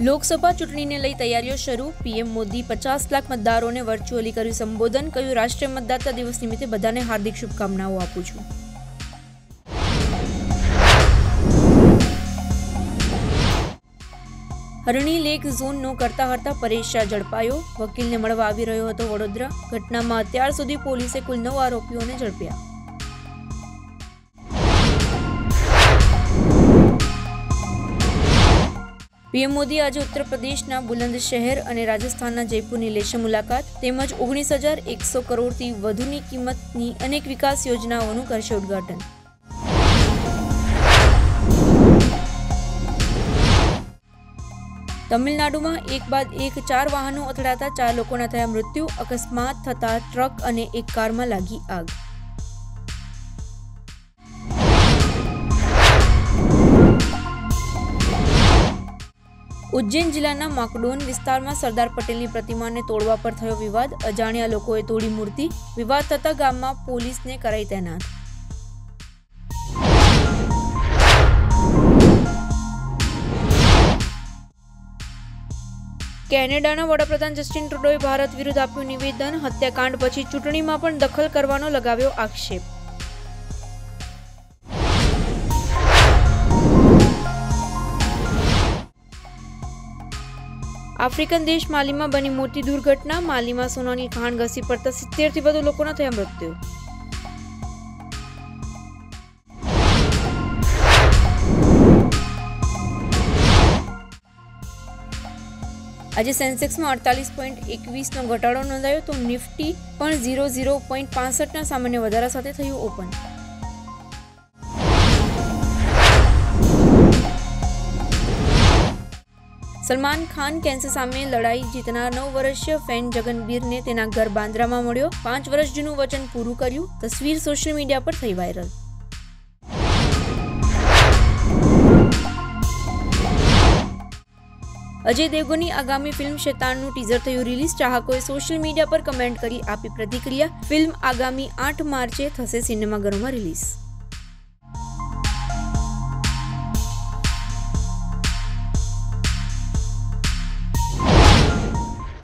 લોકસભા ચૂંટણીને લઈ તૈયારીઓ શરૂ. પીએમ મોદી પચાસ લાખ મતદારોને વર્ચ્યુઅલી કર્યું સંબોધન. કહ્યું, રાષ્ટ્રીય મતદાતા દિવસ નિમિત્તે બધાને હાર્દિક શુભકામનાઓ આપું છું. હરણી લેક ઝોનનો કરતા હરતા પરેશ ઝડપાયો. વકીલને મળવા આવી રહ્યો હતો વડોદરા. ઘટનામાં અત્યાર સુધી પોલીસે કુલ નવ આરોપીઓને ઝડપ્યા. પીએમ મોદી આજે ઉત્તર પ્રદેશના બુલંદ શહેર અને રાજસ્થાનના જયપુરની લેશે મુલાકાત તેમજ ઓગણીસ હજાર એકસો કરોડથી વધુની કિંમતની અનેક વિકાસ યોજનાઓનું કરશે ઉદ્ઘાટન. તમિલનાડુમાં એક બાદ એક ચાર વાહનો અથડાતા ચાર લોકોના થયા મૃત્યુ, અકસ્માત થતા ટ્રક અને એક કારમાં લાગી આગ. ઉજ્જૈન જિલ્લાના માકડોન વિસ્તારમાં સરદાર પટેલની પ્રતિમાને તોડવા પર થયો વિવાદ. અજાણ્યા લોકોએ તોડી મૂર્તિ. વિવાદ થતા ગામમાં પોલીસને કરાઈ તૈનાત. કેનેડાના વડાપ્રધાન જસ્ટિન ટ્રુડોએ ભારત વિરુદ્ધ આપ્યું નિવેદન. હત્યાકાંડ પછી ચૂંટણીમાં પણ દખલ કરવાનો લગાવ્યો આક્ષેપ. આફ્રિકન દેશ માલીમાં બની મોટી દુર્ઘટના. માલીમાં સોનાની ખાણ ઘસી પડતા સિત્તેરથી વધુ લોકોના થયા મૃત્યુ. આજે સેન્સેક્સમાં અડતાલીસ પોઈન્ટ એકવીસનો ઘટાડો નોંધાયો તો નિફ્ટી પણ ઝીરો ઝીરો પોઈન્ટ પાસઠના સામાન્ય વધારા સાથે થયું ઓપન. સલમાન ખાન કેન્સર સામે લડાઈ જીતનાર નવ વર્ષીય ફેન જગનબીરને તેના ઘર બાંદ્રામાં મળ્યો. પાંચ વર્ષ જૂનું વચન પૂરું કર્યું. તસવીર સોશિયલ મીડિયા પર થઈ વાયરલ. અજય દેવગનની આગામી ફિલ્મ શેતાનનું ટીઝર થયું રિલીઝ. ચાહકોએ સોશિયલ મીડિયા પર કમેન્ટ કરી આપી પ્રતિક્રિયા. ફિલ્મ આગામી આઠ માર્ચે થશે સિનેમાઘરોમાં રિલીઝ.